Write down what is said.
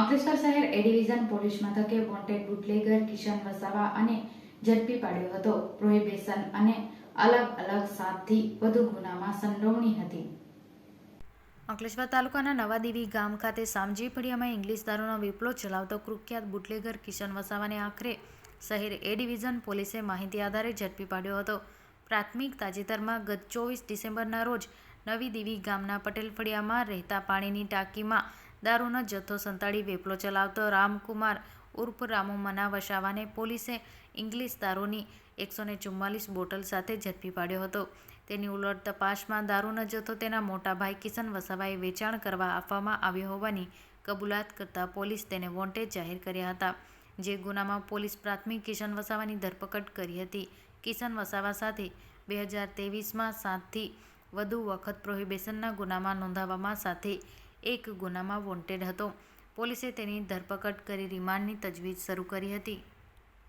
અંકલેશ્વર શહેર A division police મથકે wanted bootlegger, Kishan Vasava અને ઝડપી પાડ્યો હતો. પ્રોહિબિશન અને અલગ અલગ સાતથી વધુ ગુનામાં સંડોવણી હતી. અંકલેશ્વર તાલુકાના નવાદેવી ગામ ખાતે સામજી ફળિયામાં ઇંગ્લિશ દારૂનો વિપલો ચલાવતો કુખ્યાત બુટલેગર, કિશન વસાવાને આખરે શહેર એ ડિવિઝન પોલીસે માહિતી આધારે ઝડપી પાડ્યો હતો. પ્રાથમિક તાજેતરમાં ગત ચોવીસ ડિસેમ્બરના રોજ નવી દેવી ગામના પટેલ ફળિયામાં રહેતા પાણીની ટાંકીમાં દારૂનો જથ્થો સંતાડી વેપલો ચલાવતો રામકુમાર ઉર્ફ રામુ મના વસાવાને પોલીસે ઇંગ્લિશ દારૂની એકસો ને ચુમ્માલીસ બોટલ સાથે ઝડપી પાડ્યો હતો. તેની ઉલટ તપાસમાં દારૂનો જથ્થો તેના મોટા ભાઈ કિશન વસાવાએ વેચાણ કરવા આપવામાં આવ્યો હોવાની કબૂલાત કરતાં પોલીસ તેને વોન્ટેજ જાહેર કર્યા હતા. જે ગુનામાં પોલીસ પ્રાથમિક કિશન વસાવાની ધરપકડ કરી હતી. કિશન વસાવા સાથે બે હજાર તેવીસમાં સાતથી વધુ વખત પ્રોહિબિશનના ગુનામાં નોંધાવવામાં સાથે એક ગુનામાં વોન્ટેડ હતો. પોલીસે તેની ધરપકડ કરી રિમાન્ડની તજવીજ શરૂ કરી હતી.